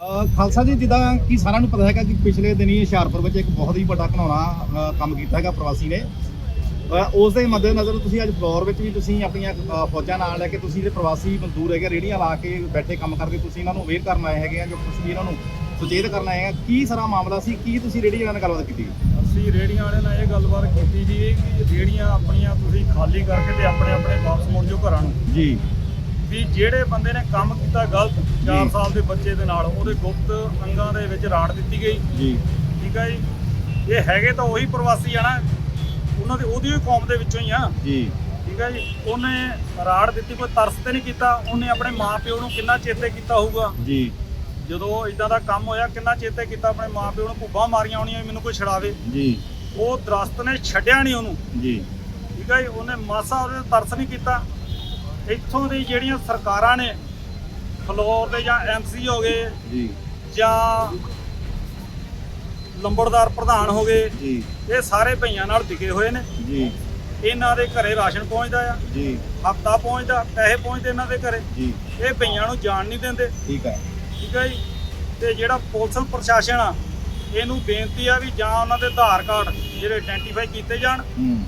ਖਾਲਸਾ ਜੀ ਜਿੱਦਾਂ ਕਿ ਸਾਰਿਆਂ ਨੂੰ ਪਤਾ ਹੈਗਾ ਕਿ ਪਿਛਲੇ ਦਿਨੀ ਹੁਸ਼ਿਆਰਪੁਰ ਵਿੱਚ ਇੱਕ ਬਹੁਤ ਹੀ ਵੱਡਾ ਘਨਾਉਣਾ ਕੰਮ ਕੀਤਾ ਹੈਗਾ ਪ੍ਰਵਾਸੀ ਨੇ। ਉਸ ਦੇ ਮੱਦੇਨਜ਼ਰ ਤੁਸੀਂ ਅੱਜ ਫਲੋਰ ਵਿੱਚ ਵੀ ਤੁਸੀਂ ਆਪਣੀਆਂ ਫੌਜਾਂ ਨਾਲ ਲੈ ਕੇ ਤੁਸੀਂ ਜਿਹੜੇ ਪ੍ਰਵਾਸੀ ਮਜ਼ਦੂਰ ਹੈਗੇ ਰੇੜੀਆਂ ਲਾ ਕੇ ਬੈਠੇ ਕੰਮ ਕਰਦੇ ਤੁਸੀਂ ਇਹਨਾਂ ਨੂੰ ਅਵੇਅਰ ਕਰਨ ਆਏ ਹੈਗੇ ਆ ਜੋ ਵੀ ਇਹਨਾਂ ਨੂੰ ਸੁਚੇਤ ਕਰਨ ਆਏ ਆ। ਕੀ ਸਾਰਾ ਮਾਮਲਾ ਸੀ? ਕੀ ਤੁਸੀਂ ਰੇੜੀ ਵਾਲਿਆਂ ਨਾਲ ਗੱਲਬਾਤ ਕੀਤੀ? ਅਸੀਂ ਰੇੜੀਆਂ ਵਾਲਿਆਂ ਨਾਲ ਇਹ ਗੱਲਬਾਤ ਕੀਤੀ ਜੀ ਕਿ ਰੇੜੀਆਂ ਆਪਣੀਆਂ ਤੁਸੀਂ ਖਾਲੀ ਕਰਕੇ ਤੇ ਆਪਣੇ ਆਪਣੇ ਵਾਪਸ ਮੁੜ ਜਾਓ ਘਰਾਂ ਨੂੰ। ਜੀ। ਵੀ ਜਿਹੜੇ ਬੰਦੇ ਨੇ ਕੰਮ ਕੀਤਾ ਗਲਤ 4 ਜੀ। ਸਾਲ ਦੇ ਬੱਚੇ ਦੇ ਨਾਲ ਉਹਦੇ ਗੁਪਤ ਅੰਗਾਂ ਦੇ ਵਿੱਚ ਰਾੜ ਦਿੱਤੀ ਗਈ। ਜੀ। ਠੀਕ ਹੈ ਜੀ? ਇਹ ਹੈਗੇ ਤਾਂ ਉਹੀ ਪ੍ਰਵਾਸੀ ਆ ਨਾ। ਉਹਨਾਂ ਦੇ ਉਹਦੀ ਹੀ ਕੌਮ ਦੇ ਵਿੱਚੋਂ ਹੀ ਆ। ਜੀ। ਠੀਕ ਹੈ ਜੀ? ਉਹਨੇ ਰਾੜ ਦਿੱਤੀ ਕੋਈ ਤਰਸ ਤੇ ਨਹੀਂ ਕੀਤਾ। ਉਹਨੇ ਆਪਣੇ ਮਾਪਿਓ ਨੂੰ ਕਿੰਨਾ ਚੇਤੇ ਕੀਤਾ ਹੋਊਗਾ? ਜੀ। ਜਦੋਂ ਇਦਾਂ ਦਾ ਕੰਮ ਹੋਇਆ ਕਿੰਨਾ ਚੇਤੇ ਕੀਤਾ ਆਪਣੇ ਮਾਪਿਓ ਨੂੰ? ਭੁੱਬਾਂ ਮਾਰੀਆਂ ਹੋਣੀਆਂ ਮੈਨੂੰ ਕੋਈ ਛਡਾਵੇ। ਜੀ। ਉਹ ਦਰਖਤ ਨੇ ਛੱਡਿਆ ਨਹੀਂ ਉਹਨੂੰ। ਜੀ। ਠੀਕ ਹੈ ਜੀ? ਉਹਨੇ ਮਾਸਾ ਉਹਦੇ ਤਰਸ ਨਹੀਂ ਕੀਤਾ। ਇੱਥੋਂ ਦੀ ਜਿਹੜੀਆਂ ਸਰਕਾਰਾਂ ਨੇ ਫਲੋਰ ਦੇ ਜਾਂ ਐਮਸੀ ਹੋ ਗਏ ਜੀ। ਜਾਂ ਲੰਬੜਦਾਰ ਪ੍ਰਧਾਨ ਹੋ ਗਏ ਜੀ। ਇਹ ਸਾਰੇ ਭਈਆਂ ਨਾਲ ਟਿਕੇ ਹੋਏ ਨੇ। ਜੀ। ਇਹਨਾਂ ਦੇ ਘਰੇ ਰਾਸ਼ਨ ਪਹੁੰਚਦਾ ਆ। ਜੀ। ਹਫਤਾ ਪਹੁੰਚਦਾ ਪੈਸੇ ਪਹੁੰਚਦੇ ਇਹਨਾਂ ਦੇ ਘਰੇ। ਜੀ। ਇਹ ਭਈਆਂ ਨੂੰ ਜਾਣ ਨਹੀਂ ਦਿੰਦੇ। ਠੀਕ ਹੈ ਠੀਕ ਹੈ ਜੀ? ਤੇ ਜਿਹੜਾ ਪੁਲਿਸ ਪ੍ਰਸ਼ਾਸਨ ਆ ਇਹਨੂੰ ਬੇਨਤੀ ਆ ਵੀ ਜਾਂ ਉਹਨਾਂ ਦੇ ਆਧਾਰ ਕਾਰਡ ਜਿਹੜੇ ਆਇਡੈਂਟੀਫਾਈ ਕੀਤੇ ਜਾਣ। ਹੂੰ।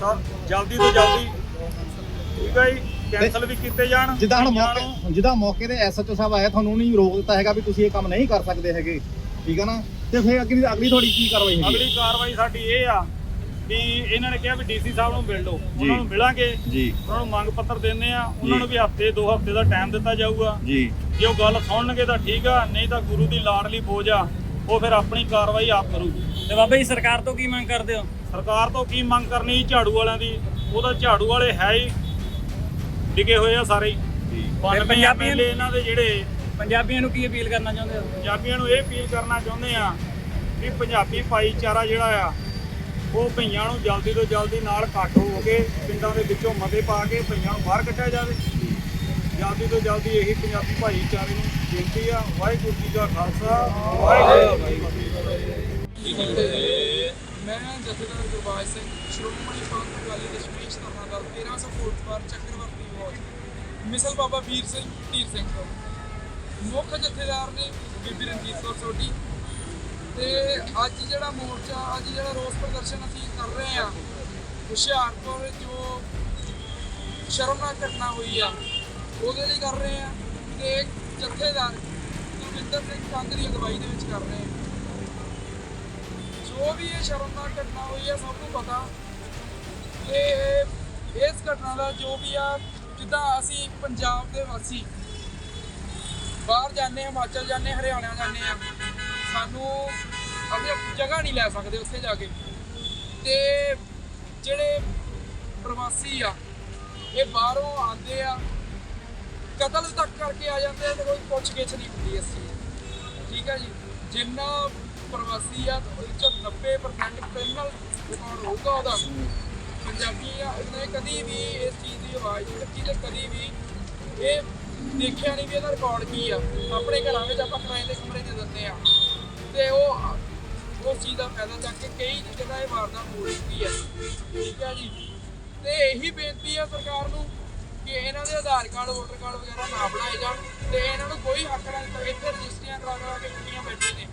ਸਰ ਜਲਦੀ ਤੋਂ ਜਲਦੀ। ਠੀਕ ਹੈ ਜੀ? ਕੈਨਸਲ ਵੀ ਕੀਤੇ ਜਾਣ। ਜਿੱਦਾਂ ਹੁਣ ਮੌਕੇ ਜਿੱਦਾਂ ਮੌਕੇ ਤੇ ਐਸਐਚਓ ਸਾਹਿਬ ਆਇਆ ਤੁਹਾਨੂੰ ਨਹੀਂ ਰੋਕ ਦਿੱਤਾ ਹੈਗਾ ਵੀ ਤੁਸੀਂ ਇਹ ਕੰਮ ਨਹੀਂ ਕਰ ਸਕਦੇ ਹੈਗੇ। ਠੀਕ ਹੈ ਨਾ? ਤੇ ਫਿਰ ਅਗਲੀ ਅਗਲੀ ਤੁਹਾਡੀ ਕੀ ਕਾਰਵਾਈ ਹੈਗੀ ਅਗਲੀ ਕਾਰਵਾਈ ਸਾਡੀ ਇਹ ਆ ਵੀ ਇਹਨਾਂ ਨੇ ਕਿਹਾ ਵੀ ਡੀਸੀ ਸਾਹਿਬ ਨੂੰ ਮਿਲ ਲਓ। ਉਹਨਾਂ ਨੂੰ ਮਿਲਾਂਗੇ। ਜੀ। ਉਹਨਾਂ ਨੂੰ ਮੰਗ ਪੱਤਰ ਦਿੰਦੇ ਆ। ਉਹਨਾਂ ਨੂੰ ਵੀ ਹਫ਼ਤੇ ਦੋ ਹਫ਼ਤੇ ਦਾ ਟਾਈਮ ਦਿੱਤਾ ਜਾਊਗਾ। ਜੀ। ਜੇ ਉਹ ਗੱਲ ਸੁਣਨਗੇ ਤਾਂ ਠੀਕ ਆ ਨਹੀਂ ਤਾਂ ਗੁਰੂ ਦੀ ਲਾਡਲੀ ਬੋਝ ਆ। ਉਹ ਫਿਰ ਆਪਣੀ ਕਾਰਵਾਈ ਆਪ ਕਰੂਗੀ। ਤੇ ਬਾਬਾ ਜੀ ਸਰਕਾਰ ਤੋਂ ਕੀ ਮੰਗ ਕਰਦੇ ਹੋ? ਸਰਕਾਰ ਤੋਂ ਕੀ ਮੰਗ ਕਰਨੀ ਝਾੜੂ ਵਾਲਿਆਂ ਦੀ? ਉਹਦਾ ਝਾੜੂ ਵਾਲੇ ਹੈ ਹੀ। ਡਿਗੇ ਹੋਏ ਆ ਸਾਰੇ ਹੀ। ਪੰਜਾਬੀ ਪੰਜਾਬੀਆਂ ਇਹਨਾਂ ਦੇ ਜਿਹੜੇ ਪੰਜਾਬੀਆਂ ਨੂੰ ਕੀ ਅਪੀਲ ਕਰਨਾ ਚਾਹੁੰਦੇ ਹੋ? ਪੰਜਾਬੀਆਂ ਨੂੰ ਇਹ ਅਪੀਲ ਕਰਨਾ ਚਾਹੁੰਦੇ ਆ ਵੀ ਪੰਜਾਬੀ ਭਾਈਚਾਰਾ ਜਿਹੜਾ ਆ ਉਹ ਭਈਆਂ ਨੂੰ ਜਲਦੀ ਤੋਂ ਜਲਦੀ ਨਾਲ ਇਕੱਠ ਹੋ ਕੇ ਪਿੰਡਾਂ ਦੇ ਵਿੱਚੋਂ ਮਤੇ ਪਾ ਕੇ ਭਈਆਂ ਨੂੰ ਬਾਹਰ ਕੱਢਿਆ ਜਾਵੇ। ਜਲਦੀ ਤੋਂ ਜਲਦੀ ਇਹੀ ਪੰਜਾਬੀ ਭਾਈਚਾਰੇ ਨੂੰ ਬੇਨਤੀ ਆ। ਵਾਹਿਗੁਰੂ ਜੀ ਕਾ ਖਾਲਸਾ ਵਾਹਿਗੁਰੂ ਜੀ ਕੀ ਫਤਿਹ। ਮੈਂ ਜਥੇਦਾਰ ਗੁਰਬਾਜ ਸਿੰਘ, ਸ਼੍ਰੋਮਣੀ ਪੰਥ ਅਕਾਲੀ ਦਸ਼ਮੇਸ਼ ਧਰਨਾ ਦਲ 1300 ਫੁੱਟ ਚੱਕਰਵਰਤੀ ਵਾਰਡ ਮਿਸਲ ਬਾਬਾ ਵੀਰ ਸਿੰਘ, ਧੀਰ ਸਿੰਘ ਤੋਂ। ਮੁੱਖ ਜਥੇਦਾਰ ਨੇ ਬੀਬੀ ਰਣਜੀਤ ਕੌਰ ਸੋਢੀ। ਤੇ ਅੱਜ ਜਿਹੜਾ ਮੋਰਚਾ, ਅੱਜ ਜਿਹੜਾ ਰੋਸ ਪ੍ਰਦਰਸ਼ਨ ਅਸੀਂ ਕਰ ਰਹੇ ਆ ਹੁਸ਼ਿਆਰਪੁਰ ਜੋ ਸ਼ਰਮਨਾਕ ਘਟਨਾ ਹੋਈ ਆ, ਉਹਦੇ ਲਈ ਕਰ ਰਹੇ ਆ ਤੇ ਜਥੇਦਾਰ ਗੁਰਵਿੰਦਰ ਸਿੰਘ ਕੰਗ ਦੀ ਅਗਵਾਈ ਦੇ ਵਿੱਚ ਕਰ ਰਹੇ ਆ ਜੋ ਵੀ ਇਹ ਸ਼ਰਮਨਾਕ ਘਟਨਾ ਹੋਈ ਹੈ, ਸਭ ਨੂੰ ਪਤਾ। ਕਿ ਇਸ ਘਟਨਾ ਦਾ ਜੋ ਵੀ ਆ, ਜਿੱਦਾਂ ਅਸੀਂ ਪੰਜਾਬ ਦੇ ਵਾਸੀ ਬਾਹਰ ਜਾਂਦੇ ਹਿਮਾਚਲ ਜਾਂਦੇ ਹਰਿਆਣਾ ਜਾਂਦੇ ਆ ਸਾਨੂੰ ਅਸੀਂ ਜਗ੍ਹਾ ਨਹੀਂ ਲੈ ਸਕਦੇ ਉੱਥੇ ਜਾ ਕੇ। ਤੇ ਜਿਹੜੇ ਪ੍ਰਵਾਸੀ ਆ, ਇਹ ਬਾਹਰੋਂ ਆਉਂਦੇ ਆ, ਕਤਲ ਤੱਕ ਕਰਕੇ ਆ ਜਾਂਦੇ ਆ, ਤੇ ਕੋਈ ਪੁੱਛ ਗਿੱਛ ਨਹੀਂ ਹੁੰਦੀ ਇਸ ਚੀਜ਼ ਠੀਕ ਹੈ ਜੀ? ਜਿੰਨਾ ਪ੍ਰਵਾਸੀ ਆ ਉਹਦੇ ਚੋਂ 90% ਕ੍ਰਿਮੀਨਲ ਰਿਕਾਰਡ ਹੋਊਗਾ ਉਹਦਾ। ਪੰਜਾਬੀ ਆ ਉਹਨੇ ਕਦੀ ਵੀ ਇਸ ਚੀਜ਼ ਦੀ ਆਵਾਜ਼ ਨਹੀਂ ਦਿੱਤੀ ਤੇ ਕਦੀ ਵੀ ਇਹ ਦੇਖਿਆ ਨਹੀਂ ਵੀ ਇਹਦਾ ਰਿਕਾਰਡ ਕੀ ਆ। ਆਪਣੇ ਘਰਾਂ ਵਿੱਚ ਆਪਾਂ ਕਿਰਾਏ ਦੇ ਕਮਰੇ ਦੇ ਦਿੰਦੇ ਆ। ਤੇ ਉਹ ਉਸ ਚੀਜ਼ ਦਾ ਫਾਇਦਾ ਚੱਕ ਕੇ ਕਈ ਜਗ੍ਹਾ ਇਹ ਵਾਰਦਾਤ ਹੋ ਚੁੱਕੀ ਹੈ ਠੀਕ ਹੈ ਜੀ। ਤੇ ਇਹੀ ਬੇਨਤੀ ਆ ਸਰਕਾਰ ਨੂੰ ਕਿ ਇਹਨਾਂ ਦੇ ਆਧਾਰ ਕਾਰਡ, ਵੋਟਰ ਕਾਰਡ ਵਗੈਰਾ ਨਾ ਬਣਾਏ ਜਾਣ ਤੇ ਇਹਨਾਂ ਨੂੰ ਕੋਈ ਹੱਕ ਨਾ ਇੱਥੇ ਰਜਿਸਟਰੀਆਂ ਕਰਾ ਕਰਾ ਕੇ ਕੁੜੀਆਂ ਬੈਠੇ ਨੇ।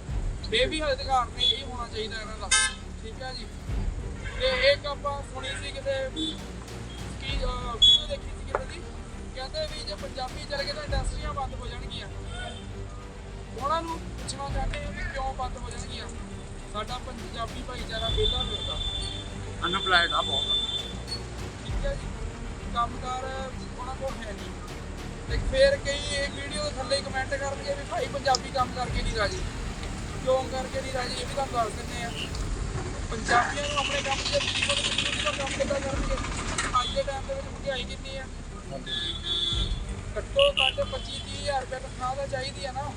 ਬੇਬੀ ਅਧਿਕਾਰ ਨਹੀਂ ਇਹ ਹੋਣਾ ਚਾਹੀਦਾ ਇਹਨਾਂ ਦਾ ਠੀਕ ਹੈ ਜੀ? ਤੇ ਇੱਕ ਆਪਾਂ ਸੁਣੀ ਸੀ ਕਿਤੇ ਕੀ ਵੀਡੀਓ ਦੇਖੀ ਸੀ ਕਿਤੇ ਦੀ? ਕਹਿੰਦੇ ਵੀ ਜੇ ਪੰਜਾਬੀ ਚਲੇ ਗਏ ਤਾਂ ਇੰਡਸਟਰੀਆਂ ਬੰਦ ਹੋ ਜਾਣਗੀਆਂ। ਉਹਨਾਂ ਨੂੰ ਪੁੱਛਣਾ ਚਾਹੁੰਦੇ ਹਾਂ ਵੀ ਕਿਉਂ ਬੰਦ ਹੋ ਜਾਣਗੀਆਂ? ਸਾਡਾ ਪੰਜਾਬੀ ਭਾਈਚਾਰਾ ਵਿਹਲਾ ਫਿਰਦਾ ਅਨਪਲਾਈਡ ਆ ਬਹੁਤ। ਠੀਕ ਹੈ ਜੀ? ਕੰਮਕਾਰ ਉਹਨਾਂ ਕੋਲ ਹੈ ਨਹੀਂ। ਤੇ ਫਿਰ ਕਈ ਇਹ ਵੀਡੀਓ ਦੇ ਥੱਲੇ ਕਮੈਂਟ ਕਰਨਗੇ ਵੀ ਭਾਈ ਪੰਜਾਬੀ ਕੰਮ ਕਰਕੇ ਨਹੀਂ ਰਾਜੀ। ਕਿਉਂ ਕਰਕੇ ਨਹੀਂ ਰਾਜੀ, ਇਹ ਵੀ ਤੁਹਾਨੂੰ ਦੱਸ ਦਿੰਦੇ ਆ। ਪੰਜਾਬੀਆਂ ਨੂੰ ਆਪਣੇ ਕੰਮ ਤੇ ਵਿੱਚ ਕੰਮ ਕਿੱਦਾਂ ਕਰਨਗੇ? ਅੱਜ ਦੇ ਟਾਈਮ ਦੇ ਵਿੱਚ ਮਹਿੰਗਾਈ ਕਿੰਨੀ ਆ? ਘੱਟੋ ਘੱਟ 25 ਹਜ਼ਾਰ ਰੁਪਏ ਤਨਖਾਹ ਤਾਂ ਚਾਹੀਦੀ ਆ ਨਾ।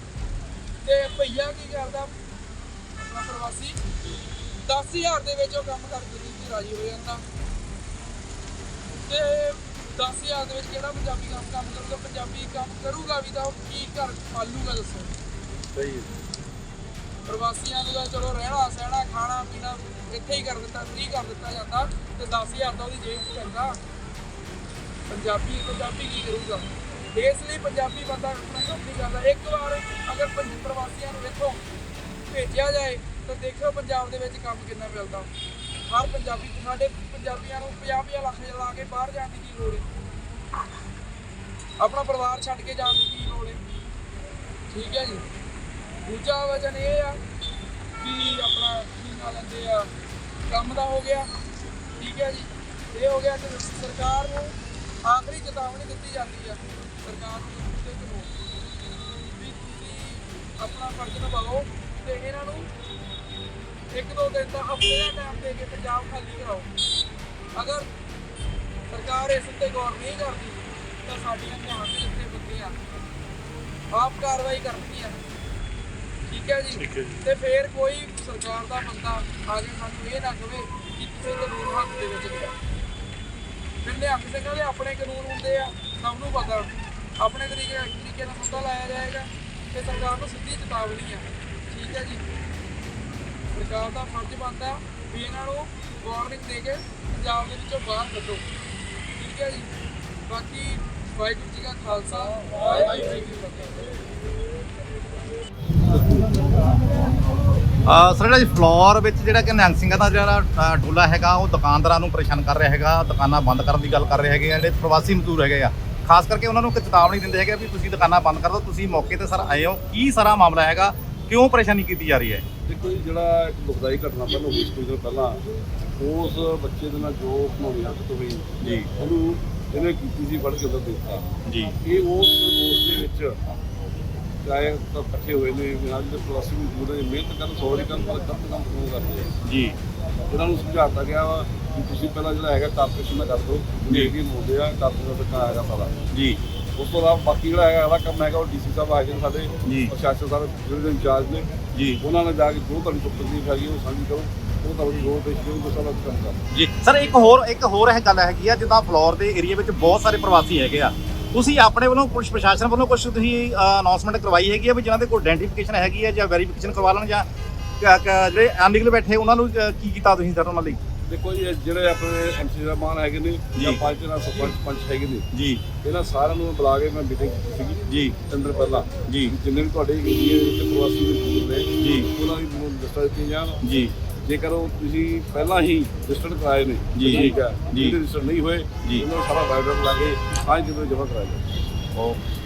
ਤੇ ਭਈਆ ਕੀ ਕਰਦਾ? ਆਪਣਾ ਪ੍ਰਵਾਸੀ। 10000 ਦੇ ਵਿੱਚ ਉਹ ਕੰਮ ਕਰਕੇ ਨਹੀਂ ਰਾਜੀ ਹੋ ਜਾਂਦਾ। ਤੇ 10000 ਦੇ ਵਿੱਚ ਕਿਹੜਾ ਪੰਜਾਬੀ ਕੰਮ ਕੰਮ ਕਰੂਗਾ ਪੰਜਾਬੀ ਕੰਮ ਕਰੂਗਾ ਵੀ ਤਾਂ ਉਹ ਕੀ ਘਰ ਪਾਲੂਗਾ ਦੱਸੋ। ਸਹੀ ਪ੍ਰਵਾਸੀਆਂ ਨੂੰ ਤਾਂ ਚਲੋ ਰਹਿਣਾ, ਸਹਿਣਾ, ਖਾਣਾ, ਪੀਣਾ ਇੱਥੇ ਹੀ ਕਰ ਦਿੱਤਾ, ਫ੍ਰੀ ਕਰ ਦਿੱਤਾ ਜਾਂਦਾ ਤੇ 10000 ਤਾਂ ਉਹਦੀ ਜੇਬ 'ਚ ਪੈਂਦਾ ਪੰਜਾਬੀ ਪੰਜਾਬੀ ਕੀ ਕਰੂਗਾ? ਇਸ ਲਈ ਪੰਜਾਬੀ ਬੰਦਾ ਆਪਣਾ ਕੰਮ ਨਹੀਂ ਕਰਦਾ ਇੱਕ ਵਾਰ ਅਗਰ ਪ੍ਰਵਾਸੀਆਂ ਨੂੰ ਵੇਖੋ ਭੇਜਿਆ ਜਾਏ, ਤਾਂ ਦੇਖਿਓ ਪੰਜਾਬ ਦੇ ਵਿੱਚ ਕੰਮ ਕਿੰਨਾ ਮਿਲਦਾ। ਹਰ ਪੰਜਾਬੀ, ਸਾਡੇ ਪੰਜਾਬੀਆਂ ਨੂੰ 50 ਲੱਖ ਲਾ ਕੇ ਬਾਹਰ ਜਾਣ ਦੀ ਕੀ ਲੋੜ ਹੈ? ਆਪਣਾ ਪਰਿਵਾਰ ਛੱਡ ਕੇ ਜਾਣ ਦੀ ਕੀ ਲੋੜ ਹੈ? ਠੀਕ ਹੈ ਜੀ? ਦੂਜਾ ਵਜਨ ਇਹ ਆ ਕਿ ਆਪਣਾ ਕੀ ਨਾਂ ਲੈਂਦੇ ਆ, ਕੰਮ ਦਾ ਹੋ ਗਿਆ, ਠੀਕ ਹੈ ਜੀ। ਇਹ ਹੋ ਗਿਆ ਕਿ ਸਰਕਾਰ ਨੂੰ ਆਖਰੀ ਚੇਤਾਵਨੀ ਦਿੱਤੀ ਜਾਂਦੀ ਆ, ਸਰਕਾਰ ਨੂੰ ਤੇ ਨੂੰ ਵੀ ਤੁਸੀਂ ਆਪਣਾ ਫਰਜ਼ ਨਿਭਾਓ ਤੇ ਇਹਨਾਂ ਨੂੰ ਇੱਕ ਦੋ ਦਿਨ ਦਾ ਹਫ਼ਤੇ ਦਾ ਟਾਈਮ ਦੇ ਕੇ ਪੰਜਾਬ ਖਾਲੀ ਕਰਾਓ। ਅਗਰ ਸਰਕਾਰ ਇਸ ਉੱਤੇ ਗੌਰ ਨਹੀਂ ਕਰਦੀ, ਤਾਂ ਸਾਡੀਆਂ ਧਿਆਨ ਦੇ ਉੱਤੇ ਬੰਦੇ ਆ। ਆਪ ਕਾਰਵਾਈ ਕਰਦੀ ਆ। ਠੀਕ ਹੈ ਜੀ। ਤੇ ਫੇਰ ਕੋਈ ਸਰਕਾਰ ਦਾ ਬੰਦਾ ਆ ਕੇ ਸਾਨੂੰ ਇਹ ਨਾ ਕਵੇ ਕਿ ਤੁਸੀਂ ਕਾਨੂੰਨ ਹੱਥ ਦੇ ਵਿੱਚ ਲਿਆ। ਪਿੰਡੇ ਹੱਕ ਸਿੰਘਾਂ ਦੇ ਆਪਣੇ ਕਾਨੂੰਨ ਹੁੰਦੇ ਆ ਸਭ ਨੂੰ ਪਤਾ। ਆਪਣੇ ਤਰੀਕੇ ਤਰੀਕੇ ਨਾਲ ਮੁੱਦਾ ਲਾਇਆ ਜਾਏਗਾ ਤੇ ਸਰਕਾਰ ਨੂੰ ਸਿੱਧੀ ਚੇਤਾਵਨੀ ਆ। ਠੀਕ ਹੈ ਜੀ। ਸਰਕਾਰ ਦਾ ਫਰਜ਼ ਬਣਦਾ ਵੀ ਇਹਨਾਂ ਨੂੰ ਵਾਰਨਿੰਗ ਦੇ ਕੇ ਪੰਜਾਬ ਦੇ ਵਿੱਚੋਂ ਬਾਹਰ ਕੱਢੋ। ਠੀਕ ਹੈ ਜੀ। ਬਾਕੀ ਵਾਹਿਗੁਰੂ ਜੀ ਕਾ ਖਾਲਸਾ ਵਾਹਿਗੁਰੂ ਜੀ ਕੀ ਫਤਿਹ। ਸਰ ਜਿਹੜਾ ਜੀ ਫਲੋਰ ਵਿੱਚ ਜਿਹੜਾ ਕਿ ਸਿੰਘਾਂ ਦਾ ਜਿਹੜਾ ਟੋਲਾ ਹੈਗਾ ਉਹ ਦੁਕਾਨਦਾਰਾਂ ਨੂੰ ਪਰੇਸ਼ਾਨ ਕਰ ਰਿਹਾ ਹੈਗਾ ਦੁਕਾਨਾਂ ਬੰਦ ਕਰਨ ਦੀ ਗੱਲ ਕਰ ਰਹੇ ਹੈਗੇ ਆ ਜਿਹੜੇ ਪ੍ਰਵਾਸੀ ਮਜ਼ਦੂਰ ਹੈਗੇ ਆ। ਖਾਸ ਕਰਕੇ ਉਹਨਾਂ ਨੂੰ ਇੱਕ ਚੇਤਾਵਨੀ ਦਿੰਦੇ ਹੈਗੇ ਵੀ ਤੁਸੀਂ ਦੁਕਾਨਾਂ ਬੰਦ ਕਰ ਦਿਓ ਤੁਸੀਂ ਮੌਕੇ ਤੇ ਸਰ ਆਏ ਹੋ। ਕੀ ਸਾਰਾ ਮਾਮਲਾ ਹੈਗਾ? ਕਿਉਂ ਪਰੇਸ਼ਾਨੀ ਕੀਤੀ ਜਾ ਰਹੀ ਹੈ? ਦੇਖੋ ਜੀ ਜਿਹੜਾ ਇੱਕ ਦੁਖਦਾਈ ਘਟਨਾ ਪਹਿਲਾਂ ਹੋਈ ਸੀ ਕੁਝ ਪਹਿਲਾਂ ਉਸ ਬੱਚੇ ਦੇ ਨਾਲ ਜੋ ਘਨੌਣੀ ਹਰਕਤ ਹੋਈ ਜੀ। ਉਹਨੂੰ ਇਹਨੇ ਕੀਤੀ ਸੀ ਫੜ ਕੇ ਅੰਦਰ ਦੇ ਦਿੱਤਾ ਜੀ। ਇਹ ਉਸ ਦੋਸਤ ਦੇ ਵਿੱਚ ਚਾਹੇ ਤਾਂ ਇਕੱਠੇ ਹੋਏ ਨੇ ਨਾਲ ਜਿਹੜੇ ਪ੍ਰਵਾਸੀ ਮਜ਼ਦੂਰ ਨੇ ਮਿਹਨਤ ਕਰਨ ਸੌਰੀ ਕਰਨ ਪਰ ਗਲਤ ਕੰਮ ਕਿਉਂ ਕਰਦੇ ਆ। ਜੀ। ਇਹਨਾਂ ਨੂੰ ਸਮਝਾਤਾ ਗਿਆ ਵਾ ਕਿ ਤੁਸੀਂ ਪਹਿਲਾਂ ਜਿਹੜਾ ਹੈਗਾ ਕਾਰਪੋਰੇਸ਼ਨ ਦਾ ਕਰ ਦਿਓ ਜਿਹੜੀ ਮੁੰਡੇ ਆ ਕਾਰਪੋਰੇਸ਼ਨ ਦਾ ਕੰਮ ਹੈਗਾ ਸਾਰਾ ਜੀ। ਉਸ ਤੋਂ ਇਲਾਵਾ ਬਾਕੀ ਜਿਹੜਾ ਹੈਗਾ ਅਗਲਾ ਕੰਮ ਹੈਗਾ ਉਹ ਡੀਸੀ ਸਾਹਿਬ ਆ ਗਏ ਨੇ ਸਾਡੇ ਜੀ। ਪ੍ਰਸ਼ਾਸਨ ਸਾਹਿਬ ਜਿਹੜੇ ਇੰਚਾਰਜ ਨੇ ਜੀ। ਉਹਨਾਂ ਨੇ ਜਾ ਕੇ ਜੋ ਤੁਹਾਡੀ ਕੋਈ ਤਕਲੀਫ ਹੈਗੀ ਉਹ ਸਾਂਝੀ ਕਰੋ ਉਹ ਤੁਹਾਨੂੰ ਜੋ ਪੇਸ਼ ਕਰੋ ਉਹ ਸਾਰਾ ਕੰਮ ਕਰੋ। ਜੀ। ਸਰ ਇੱਕ ਹੋਰ ਇੱਕ ਹੋਰ ਇਹ ਗੱਲ ਹੈਗੀ ਆ ਜਿੱਦਾਂ ਫਲੋਰ ਦੇ ਏਰੀਆ ਵਿੱਚ ਬਹੁਤ ਸਾਰੇ ਪ੍ਰਵਾਸੀ ਹੈਗੇ ਆ। ਤੁਸੀਂ ਆਪਣੇ ਵੱਲੋਂ ਪੁਲਿਸ ਪ੍ਰਸ਼ਾਸਨ ਵੱਲੋਂ ਕੁਝ ਤੁਸੀਂ ਅਨਾਉਂਸਮੈਂਟ ਕਰਵਾਈ ਹੈਗੀ ਆ ਵੀ ਜਿਨ੍ਹਾਂ ਦੇ ਕੋਲ ਆਇਡੈਂਟੀਫਿਕੇਸ਼ਨ ਹੈਗੀ ਆ ਜਾਂ ਵੈਰੀਫਿਕੇਸ਼ਨ ਕਰਵਾ ਲੈਣ ਜਾਂ ਜਿਹੜੇ ਅਨਲੀਗਲ ਬੈਠੇ ਉਹਨਾਂ ਨੂੰ ਕੀ ਕੀਤਾ ਤੁਸੀਂ ਸਰ ਉਹਨਾਂ ਲਈ? ਦੇਖੋ ਜੀ ਜਿਹੜੇ ਆਪਣੇ ਐਮਸੀ ਸਾਹਿਬਾਨ ਹੈਗੇ ਨੇ ਜਾਂ। ਪੰਚ ਨਾਲ ਸਰਪੰਚ ਪੰਚ ਹੈਗੇ ਨੇ। ਜੀ। ਇਹਨਾਂ ਸਾਰਿਆਂ ਨੂੰ ਬੁਲਾ ਕੇ ਮੈਂ ਮੀਟਿੰਗ ਕੀਤੀ ਸੀਗੀ। ਜੀ। ਅੰਦਰ ਪਹਿਲਾਂ। ਜੀ। ਜਿੰਨੇ ਵੀ ਤੁਹਾਡੇ ਏਰੀਏ ਦੇ ਪ੍ਰਵਾਸੀ ਨੇ ਜੀ। ਉਹਨਾਂ ਦੀ ਦਿੱਤੀਆਂ ਜਾਣ। ਜੀ। ਜੇਕਰ ਉਹ ਤੁਸੀਂ ਪਹਿਲਾਂ ਹੀ ਰਜਿਸਟਰ ਕਰਾਏ ਨੇ ਜੀ। ਠੀਕ ਹੈ ਜੀ। ਰਜਿਸਟਰ ਨਹੀਂ ਹੋਏ। ਉਹਨਾਂ ਸਾਰਾ ਬਾਇਓਡਾਟਾ ਲਾ ਕੇ ਅੱਜ ਜਦੋਂ ਜਮ੍ਹਾਂ ਕਰਾਇਆ ਜਾਏ ਓਕੇ